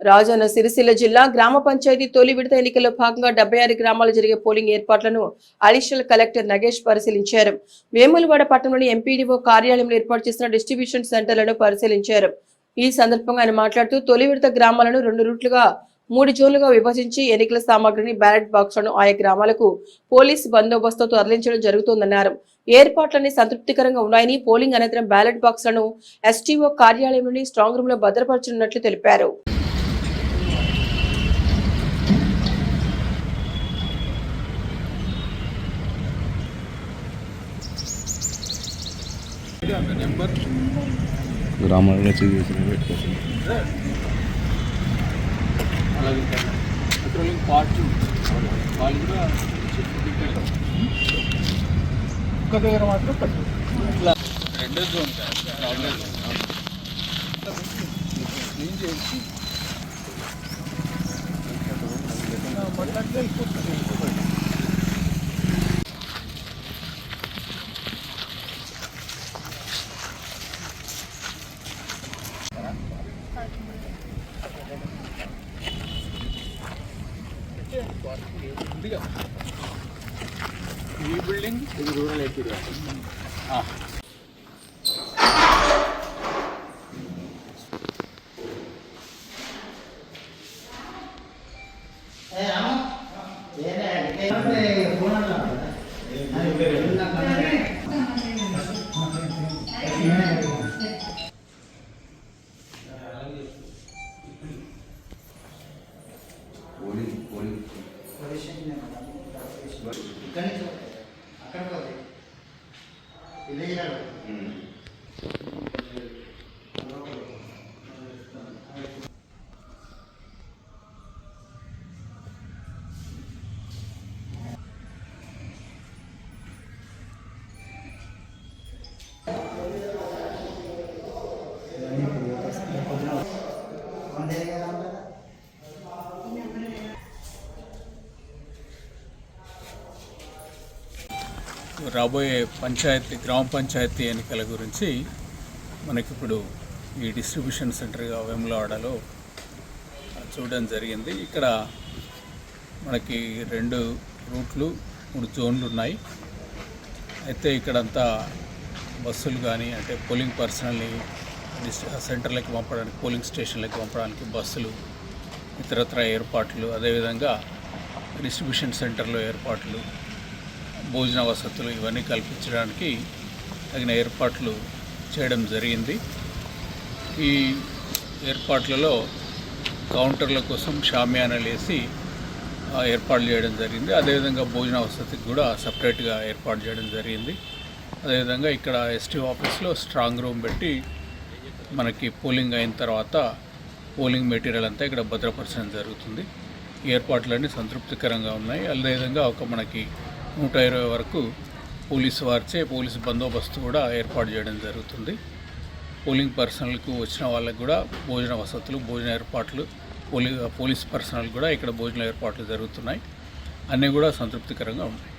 రాజన్న సిరిసిల్ల జిల్లా గ్రామ పంచాయతీ తొలి విడత ఎన్నికల్లో భాగంగా డెబ్బై ఆరు గ్రామాలు జరిగే పోలింగ్ ఏర్పాట్లను అడిషనల్ కలెక్టర్ నగేష్ పరిశీలించారు. వేములవాడ పట్టణంలోని ఎంపీడీఓ కార్యాలయంలో ఏర్పాటు చేసిన డిస్ట్రిబ్యూషన్ సెంటర్లను పరిశీలించారు. ఈ సందర్భంగా ఆయన మాట్లాడుతూ తొలి విడత గ్రామాలను రెండు రూట్లుగా మూడు జోన్లుగా విభజించి ఎన్నికల సామాగ్రిని బ్యాలెట్ బాక్స్లను ఆయా గ్రామాలకు పోలీసు బందోబస్తుతో తరలించడం జరుగుతోందన్నారు. ఏర్పాట్లన్నీ సంతృప్తికరంగా ఉన్నాయని పోలింగ్ అనంతరం బ్యాలెట్ బాక్స్లను ఎస్టీఓ కార్యాలయంలోని స్ట్రాంగ్ రూమ్లో భద్రపరచనున్నట్లు తెలిపారు. గ్రామాలలో చేసిన పెట్టుకోవచ్చు అలాగే పెట్రోలింగ్ పార్ట్ వాళ్ళు కూడా ఒక్క దగ్గర మాత్రం పెట్టు. రెండో జోన్ క్లీన్ చేసి మళ్ళీ ഈ ബിൽഡിംഗ് ഒരു റൂറൽ ഏരിയ ആ ഏ രാമ ഏനെ ഫോൺ അല്ല ഞാൻ ഇവിടെ എല്ലാം കണ്ടു ఉందిగా ఈ బిల్డింగ్ ఇది రూరల్ ఏరియా రాబోయే పంచాయతీ గ్రామ పంచాయతీ ఎన్నికల గురించి మనకిప్పుడు ఈ డిస్ట్రిబ్యూషన్ సెంటర్గా వేములవాడలో చూడడం జరిగింది. ఇక్కడ మనకి రెండు రూట్లు మూడు జోన్లు ఉన్నాయి. అయితే ఇక్కడంతా బస్సులు కానీ అంటే పోలింగ్ పర్సనల్ని సెంటర్లకి పంపడానికి పోలింగ్ స్టేషన్లకి పంపడానికి బస్సులు ఇతరత్ర ఏర్పాట్లు అదేవిధంగా డిస్ట్రిబ్యూషన్ సెంటర్లో ఏర్పాట్లు భోజన వసతులు ఇవన్నీ కల్పించడానికి తగిన ఏర్పాట్లు చేయడం జరిగింది. ఈ ఏర్పాట్లలో కౌంటర్ల కోసం షామియానాలు వేసి ఏర్పాటు ఏర్పాట్లు చేయడం జరిగింది. అదేవిధంగా భోజన వసతికి కూడా సపరేట్గా ఏర్పాటు చేయడం జరిగింది. అదేవిధంగా ఇక్కడ ఎస్టీ ఆఫీస్లో స్ట్రాంగ్ రూమ్ పెట్టి మనకి పోలింగ్ అయిన తర్వాత పోలింగ్ మెటీరియల్ అంతా ఇక్కడ భద్రపరచడం జరుగుతుంది. ఈ ఏర్పాట్లన్నీ సంతృప్తికరంగా ఉన్నాయి. అదేవిధంగా ఒక మనకి నూట ఇరవై వరకు పోలీసు వారిచే పోలీసు బందోబస్తు కూడా ఏర్పాటు చేయడం జరుగుతుంది. పోలింగ్ పర్సనల్కు వచ్చిన వాళ్ళకు కూడా భోజన వసతులు భోజన ఏర్పాట్లు పోలీ పోలీస్ పర్సనల్ కూడా ఇక్కడ భోజన ఏర్పాట్లు జరుగుతున్నాయి. అన్నీ కూడా సంతృప్తికరంగా ఉన్నాయి